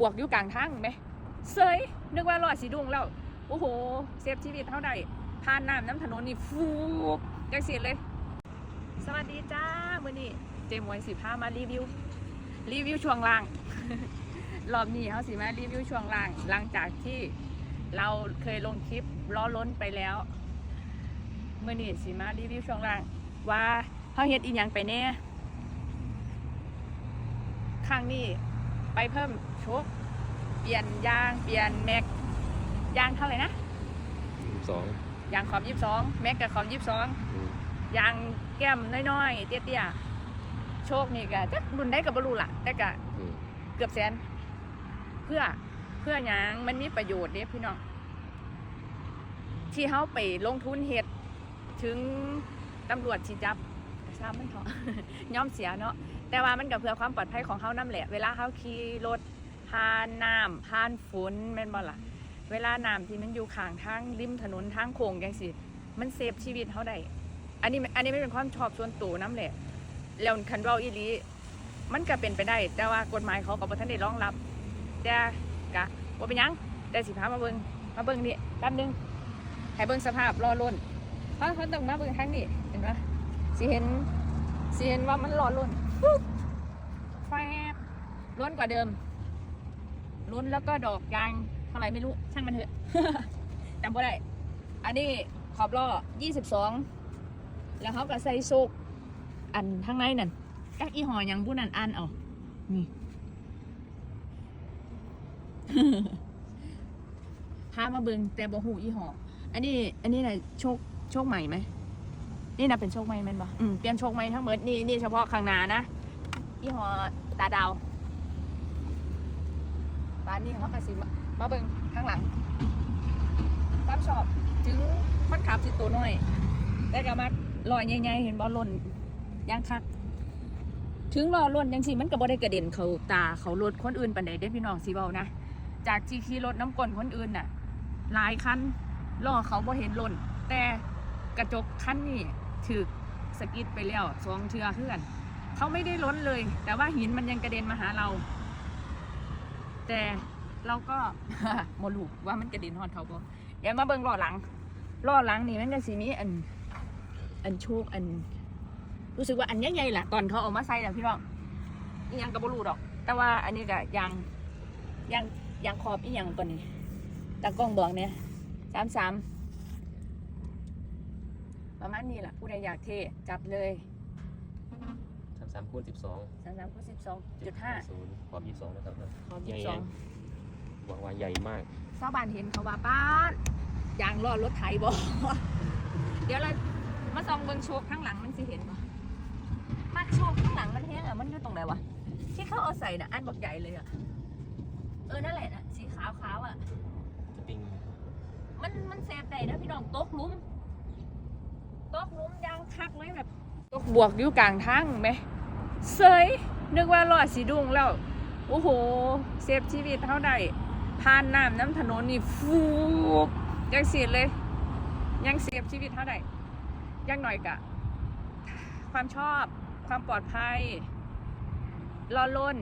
บวกอยู่กลางทางไหมเซยนึกว่ารอดสีดุงแล้ว โอ้โห เซฟชีวิตเท่าใดผ่านน้ำน้ำถนนนี่ฟูบจังเสียเลย สวัสดีจ้ามื่อนี้เจมวยสิพามารีวิว รีวิวช่วงล่าง รอบนี้เขาสิมารีวิวช่วงล่าง หลังจากที่เราเคยลงคลิปล้อล้นไปแล้วมื่อนี้สิมารีวิวช่วงล่าง ว่าเขาเฮ็ดอีหยังไปแน่ครั้งนี้ไปเพิ่ม โชคเปลี่ยนยาง เปลี่ยนแม็ก ยางเท่าไหร่นะ สองยางขอบยี่สิบสองแม็กกับขอบยี่สิบสองอืมยางแก้มน้อยๆ เตี้ยๆ โชคนี่ก็จักรุ่นได้กับบรูล่ะ แต่ก็ อืมเกือบแสน เพื่อเพื่อหยังมันมีประโยชน์เด้พี่น้องที่เขาไปลงทุนเฮ็ดถึงตำรวจสิจับกระซ้ำมันเถอะ ย่อมเสียเนาะแต่ว่ามันก็เพื่อความปลอดภัยของเขานั่นแหละ เวลาเขาขี่รถ ผ่านน้ำผ่านฝนแม่นบ่ล่ะ เวลาน้ำที่มันอยู่ข้างทางริมถนนทางโค้งจังสิมันเซฟชีวิตเขาได้อันนี้อันนี้ไม่เป็นความชอบส่วนตัวน้ำแหละแล้วคันเราอีหลีมันก็เป็นไปได้ แต่ว่ากฎหมายเขาก็บ่ทันได้รองรับ แต่กะว่าเป็นหยังแต่สิพามาเบิ่งมาเบิ่งนี่แป๊บหนึงให้เบิ่งสภาพรอล้นเพราะเขาต้องมาเบิ่งทางนี้เห็นปะสิเห็นสิเห็นว่ามันรอล้นปุ๊บแฟบล้นกว่าเดิม ล้นแล้วก็ดอกยางเท่าไหร่ไม่รู้ช่างมันเถอะจำบ่ได้ อันนี้ขอบล้อ22 แล้วเขาก็ใส่โซกอันข้างในนั่นกักอีหอยังบุนั่นอันเอานี่พามาเบิงแต่บ่หูอีหออันนี้ อันนี้น่ะโชคโชคใหม่ไหมนี่นะเป็นโชคใหม่แม่นบ่อืมเปลี่ยนโชคใหม่ทั้งหมดนี่นี่เฉพาะข้างหน้านะอีหอตาดาว บ้านนี้เขาก็สิมามาเบิงข้างหลังความชอบถึงคนขับสิตัวน้อยแต่ก็มาลอยใหญ่ๆเห็นบอลล่นย่างคักถึงรอล่นยังสิมันก็บ่ได้กระเด็นเขาตาเขารถคนอื่นปานใดเด้พี่น้องสิเว้านะจากที่ขี่รถน้ำกลนคนอื่นน่ะหลายคันล้อเขาบ่เห็นล่น แต่กระจกคันนี้ถูกสกิดไปแล้วสองเทือเพื่อนเขาไม่ได้ล้นเลย แต่ว่าหินมันยังกระเด็นมาหาเรา แต่เราก็ โมลูว่ามันกระเด็นฮอดเขาบ่เดี๋ยวมาเบิ่งล้อหลังล้อหลังนี่มันก็สิมีอัน อันโชคอัน รู้สึกว่าอันใหญ่ๆแหละตอนเขาเออกมาใส่แล้วพี่น้องอีหยังก็บ่รู้ดอก แต่ว่าอันนี้ก็ยางยางยางขอบอีหยังตัวนี้ตากล้องบอกเนี่ยสามสามประมาณนี้แหละผู้ใดอยากเทจับเลย สามสามคูณสิบสองสามสามคูณสิบสองจุดห้าศูนย์ขอบยี่สิบสองนะครับขอบยี่สิบสองหวังว่าใหญ่มากชาวบ้านเห็นเขาว่าป้าดยางล้อรถไถบ่เดี๋ยวเรามาส่องเบิ่งโชคข้างหลังมันสิเห็นบ่มาโชคข้างหลังมันแห้งอะมันอยู่ตรงไหนวะที่เขาเอาใส่น่ะอันบักใหญ่เลยอะเออนั่นแหละน่ะสีขาวขาวๆอะจะปิงมันมันเซฟได้นะพี่น้องตกหลุมตกหลุมยางคักเลยแบบตกบวกอยู่กลางทางไหม เซยนึกว่ารอดสีดุงแล้วโอ้โหเซฟชีวิตเท่าใดผ่านน้ำน้ำถนนนี่ฟูบยังเสียเลย ยังเซฟชีวิตเท่าใดยังหน่อยกะ ความชอบความปลอดภัยรอล้น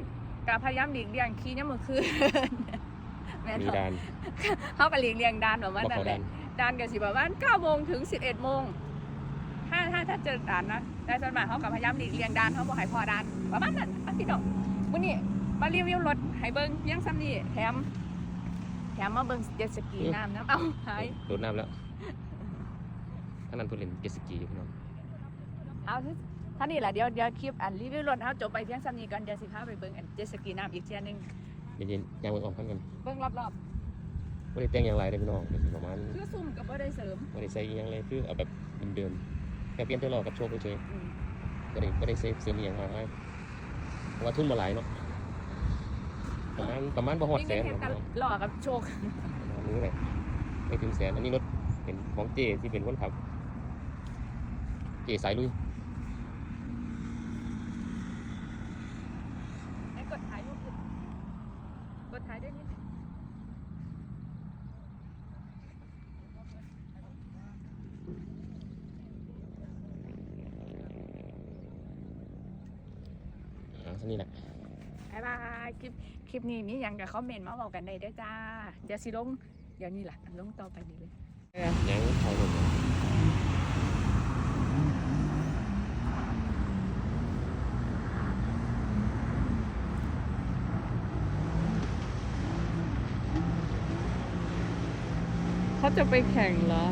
กะพยายามหลีกเลี่ยงขี้เนี่ยามมือคืนแม่นมีบ่ดานเขาก็หลีกเลี่ยงดานแบบบว่าอกนั่เขานแหดาละนดานก็สิประมาณ9โมงถึง11โมง ถ้าถ้าถ้าเจอดานนะแต่ส่วนมากเขาก็พยายามหลีกเลี่ยงดานเขาบอกให้พอดานประมาณนั้นอะพี่น้องมื้อนี้มารีวิวรถให้เบิ่งเพียงซ้ำนี่แถม แถมมาเบิ่งเจ็ตสกีน้ำน้ำเอ้าหายโดดน้ำแล้วท่านนั้นตัวเล่นเจตสกีอยู่พี่น้องเอาที่ท่านี่แหละเดี๋ยวเดี๋ยวคลิปอันรีวิวรถเอาจบไปเพียงซ้ำนี่ก่อนเดี๋ยวสิพาไปเบิ่งอันเจ็ตสกีน้ำอีกเทียหนึงเย็นๆยังเบิ่งออกกันกันเบิ่งรอบไม่ได้แต่งอย่างไรเลยพี่น้องก็สิประมาณๆคือซุ่มก็บ่ได้เสริมไม่ได้ใส่อหยังเลยคือเอาแบบเดิมๆ แค่เปลี่ยนตัวล้อกับโชคเฉยอืมๆก็ได้ก็ได้เซฟเสริมอหย่างมากมายเพราะว่าทุนมาหลายเนาะประมาณประมาณบ่ฮอดนี่แสเงินนเห็นเนาะกันหล่อกับโชคประมาณนี้เลยไม่ถึงแสนอันนี้รถเป็นของเจที่เป็นคนขับ เจสายลุย ให้กดถ่ายรูปขึ้นกดถ่ายด้วยนิด อ่าเท่านี้แหละบ๊ายบายคลิปคลิปนี้มีหยังกับคอมเมนต์มาบอกกันได้เด้อจ้าเดี๋ยวสิลงเดี๋ยวนี้ล่ะลงต่อไปนี้เลยยังเขาลงมาเขาจะไปแข่งเหรอ